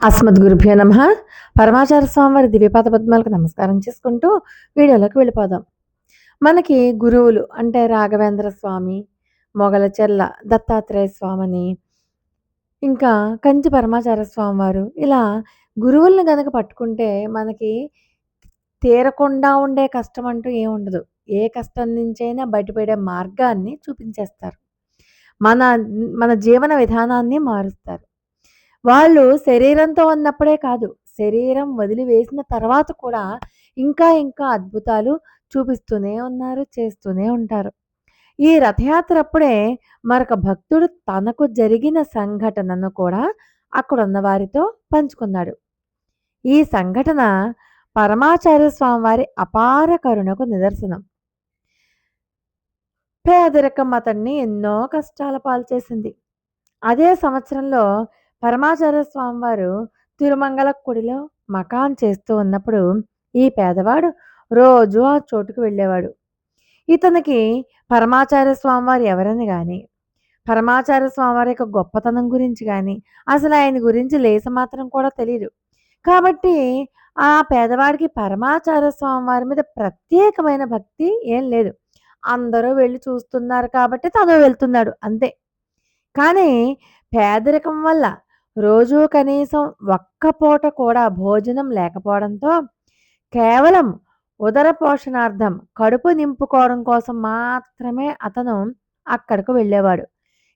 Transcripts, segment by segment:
అస్మద్గురుభ్యో నమ. పరమాచార స్వామివారి దివ్యపాద పద్మాలకు నమస్కారం చేసుకుంటూ వీడియోలోకి వెళ్ళిపోదాం. మనకి గురువులు అంటే రాఘవేంద్ర స్వామి మొగలచెల్ల దత్తాత్రేయ స్వామిని ఇంకా కంచి పరమాచార స్వామివారు ఇలా గురువుల్ని కనుక పట్టుకుంటే మనకి తీరకుండా ఉండే కష్టం అంటూ ఏమి ఉండదు. ఏ కష్టం నుంచైనా బయటపడే మార్గాన్ని చూపించేస్తారు. మన మన జీవన విధానాన్ని మారుస్తారు. వాళ్ళు శరీరంతో ఉన్నప్పుడే కాదు శరీరం వదిలివేసిన తర్వాత కూడా ఇంకా ఇంకా అద్భుతాలు చూపిస్తూనే ఉన్నారు చేస్తూనే ఉంటారు. ఈ రథయాత్ర అప్పుడే మరొక భక్తుడు తనకు జరిగిన సంఘటనను కూడా అక్కడ ఉన్న వారితో పంచుకున్నాడు. ఈ సంఘటన పరమాచార్య స్వామి వారి అపార కరుణకు నిదర్శనం. పేదరికం అతన్ని ఎన్నో కష్టాల పాలు చేసింది. అదే సంవత్సరంలో పరమాచార్య స్వామి వారు తిరుమంగళ కుడిలో మకాన్ చేస్తూ ఉన్నప్పుడు ఈ పేదవాడు రోజు ఆ చోటుకు వెళ్ళేవాడు. ఇతనికి పరమాచార్య స్వామివారు ఎవరని కానీ పరమాచార్య స్వామివారి యొక్క గొప్పతనం గురించి కానీ అసలు ఆయన గురించి లేస మాత్రం కూడా తెలియదు కాబట్టి ఆ పేదవాడికి పరమాచార్య స్వామివారి మీద ప్రత్యేకమైన భక్తి ఏం లేదు. అందరూ వెళ్ళి చూస్తున్నారు కాబట్టి తను వెళ్తున్నాడు అంతే. కానీ పేదరికం వల్ల రోజూ కనీసం ఒక్క పూట కూడా భోజనం లేకపోవడంతో కేవలం ఉదర పోషణార్థం కడుపు నింపుకోవడం కోసం మాత్రమే అతను అక్కడికి వెళ్ళేవాడు.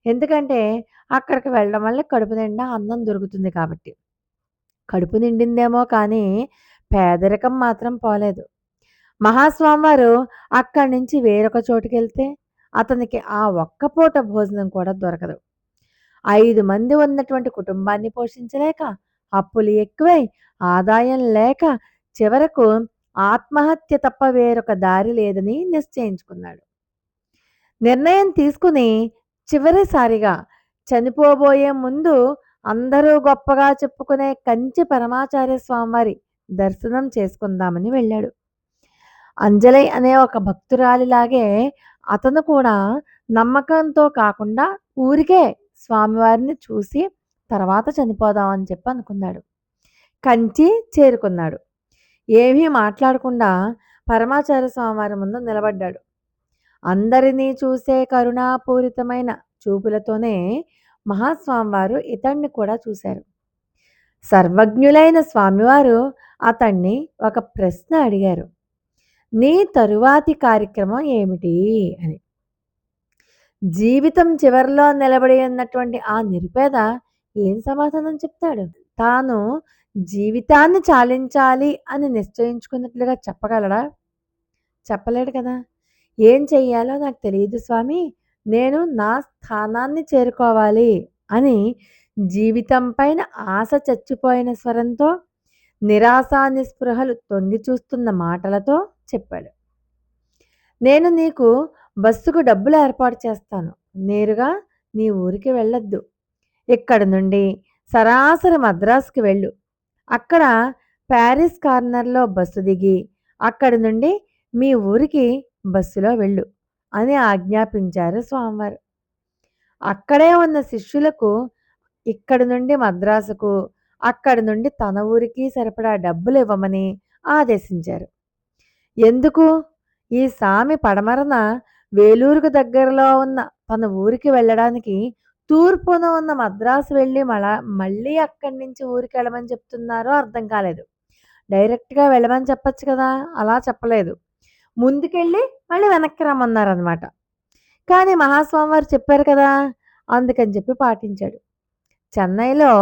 ఎందుకంటే అక్కడికి వెళ్ళడం వల్ల కడుపు నిండా అన్నం దొరుకుతుంది కాబట్టి. కడుపు నిండిందేమో కానీ పేదరికం మాత్రం పోలేదు. మహాస్వామివారు అక్కడి నుంచి వేరొక చోటుకి వెళ్తే అతనికి ఆ ఒక్క పూట భోజనం కూడా దొరకదు. ఐదు మంది ఉన్నటువంటి కుటుంబాన్ని పోషించలేక అప్పులు ఎక్కువై ఆదాయం లేక చివరకు ఆత్మహత్య తప్ప వేరొక దారి లేదని నిశ్చయించుకున్నాడు. నిర్ణయం తీసుకుని చివరిసారిగా చనిపోబోయే ముందు అందరూ గొప్పగా చెప్పుకునే కంచి పరమాచార్య స్వామివారి దర్శనం చేసుకుందామని వెళ్ళాడు. అంజలి అనే ఒక భక్తురాలిలాగే అతను కూడా నమ్మకంతో కాకుండా ఊరికే స్వామివారిని చూసి తర్వాత చనిపోదామని చెప్పి అనుకున్నాడు. కంచి చేరుకున్నాడు. ఏమీ మాట్లాడకుండా పరమాచార్య స్వామివారి ముందు నిలబడ్డాడు. అందరినీ చూసే కరుణాపూరితమైన చూపులతోనే మహాస్వామివారు ఇతన్ని కూడా చూశారు. సర్వజ్ఞులైన స్వామివారు అతన్ని ఒక ప్రశ్న అడిగారు. నీ తరువాతి కార్యక్రమం ఏమిటి? అని. జీవితం చివరిలో నిలబడి ఉన్నటువంటి ఆ నిరుపేద ఏం సమాధానం చెప్తాడు? తాను జీవితాన్ని చాలించాలి అని నిశ్చయించుకున్నట్లుగా చెప్పగలడా? చెప్పలేడు కదా. ఏం చెయ్యాలో నాకు తెలియదు స్వామి. నేను నా స్థానాన్ని చేరుకోవాలి అని జీవితం పైన ఆశ చచ్చిపోయిన స్వరంతో నిరాశా నిస్పృహలు తొంగి చూస్తున్న మాటలతో చెప్పాడు. నేను నీకు బస్సుకు డబ్బులు ఏర్పాటు చేస్తాను. నేరుగా నీ ఊరికి వెళ్ళొద్దు. ఇక్కడ నుండి సరాసరి మద్రాసుకి వెళ్ళు. అక్కడ ప్యారిస్ కార్నర్లో బస్సు దిగి అక్కడి నుండి మీ ఊరికి బస్సులో వెళ్ళు అని ఆజ్ఞాపించారు స్వామివారు. అక్కడే ఉన్న శిష్యులకు ఇక్కడి నుండి మద్రాసుకు అక్కడి నుండి తన ఊరికి సరిపడా డబ్బులు ఇవ్వమని ఆదేశించారు. ఎందుకు? ఈ సామి పడమరన వేలూరుకు దగ్గరలో ఉన్న తన ఊరికి వెళ్ళడానికి తూర్పున ఉన్న మద్రాసు వెళ్ళి మళ్ళా మళ్ళీ అక్కడి నుంచి ఊరికి వెళ్ళమని చెప్తున్నారో అర్థం కాలేదు. డైరెక్ట్గా వెళ్ళమని చెప్పచ్చు కదా? అలా చెప్పలేదు. ముందుకెళ్ళి మళ్ళీ వెనక్కి రమ్మన్నారనమాట కానీ మహాస్వామి వారు చెప్పారు కదా? అందుకని చెప్పి పాటించాడు. చెన్నైలో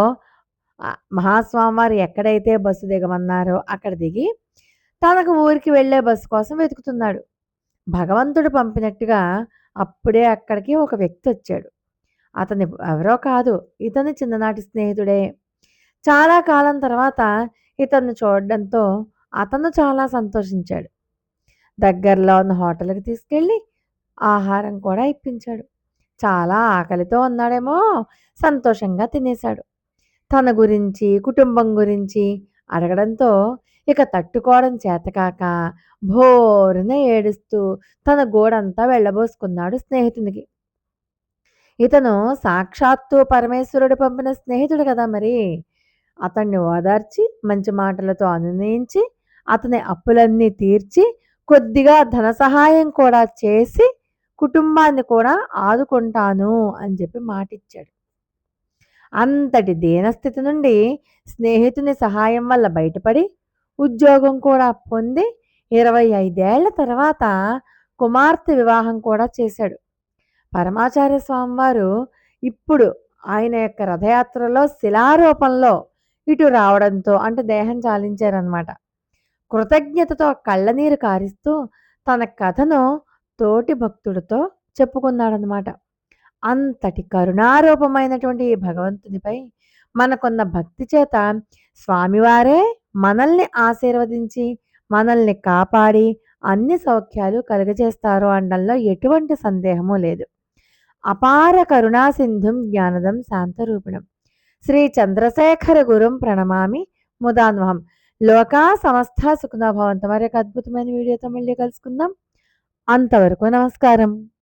మహాస్వామి వారు ఎక్కడైతే బస్సు దిగమన్నారో అక్కడ దిగి తనకు ఊరికి వెళ్ళే బస్సు కోసం వెతుకుతున్నాడు. భగవంతుడు పంపినట్టుగా అప్పుడే అక్కడికి ఒక వ్యక్తి వచ్చాడు. అతని ఎవరో కాదు ఇతని చిన్ననాటి స్నేహితుడే. చాలా కాలం తర్వాత ఇతన్ని చూడడంతో అతను చాలా సంతోషించాడు. దగ్గరలో ఉన్న హోటల్కి తీసుకెళ్ళి ఆహారం కూడా ఇప్పించాడు. చాలా ఆకలితో ఉన్నాడేమో సంతోషంగా తినేశాడు. తన గురించి కుటుంబం గురించి అడగడంతో ఇక తట్టుకోవడం చేతకాక భోరున ఏడుస్తూ తన గోడంతా వెళ్ళబోసుకున్నాడు స్నేహితునికి. ఇతను సాక్షాత్తు పరమేశ్వరుడు పంపిన స్నేహితుడు కదా మరి. అతన్ని ఓదార్చి మంచి మాటలతో అనునయించి అతని అప్పులన్నీ తీర్చి కొద్దిగా ధన సహాయం కూడా చేసి కుటుంబాన్ని కూడా ఆదుకుంటాను అని చెప్పి మాటిచ్చాడు. అంతటి దీనస్థితి నుండి స్నేహితుని సహాయం వల్ల బయటపడి ఉద్యోగం కూడా పొంది ఇరవై ఐదేళ్ళ తర్వాత కుమార్తె వివాహం కూడా చేశాడు. పరమాచార్య స్వామివారు ఇప్పుడు ఆయన యొక్క రథయాత్రలో శిలారూపంలో ఇటు రావడంతో అంటే దేహం చాలించారనమాట కృతజ్ఞతతో కళ్ళనీరు కారిస్తూ తన కథను తోటి భక్తుడితో చెప్పుకున్నాడనమాట అంతటి కరుణారూపమైనటువంటి ఈ భగవంతునిపై మనకున్న భక్తి చేత స్వామివారే మనల్ని ఆశీర్వదించి మనల్ని కాపాడి అన్ని సౌఖ్యాలు కలుగజేస్తారు అనడంలో ఎటువంటి సందేహము లేదు. అపార కరుణా సింధుం జ్ఞానదం శాంతరూపిణం. శ్రీ చంద్రశేఖర గురుం ప్రణమామి. ముదాన్వహం. లోకా సమస్త సుఖనభవంతం మరి ఒక అద్భుతమైన వీడియోతో మళ్ళీ కలుసుకుందాం. అంతవరకు నమస్కారం.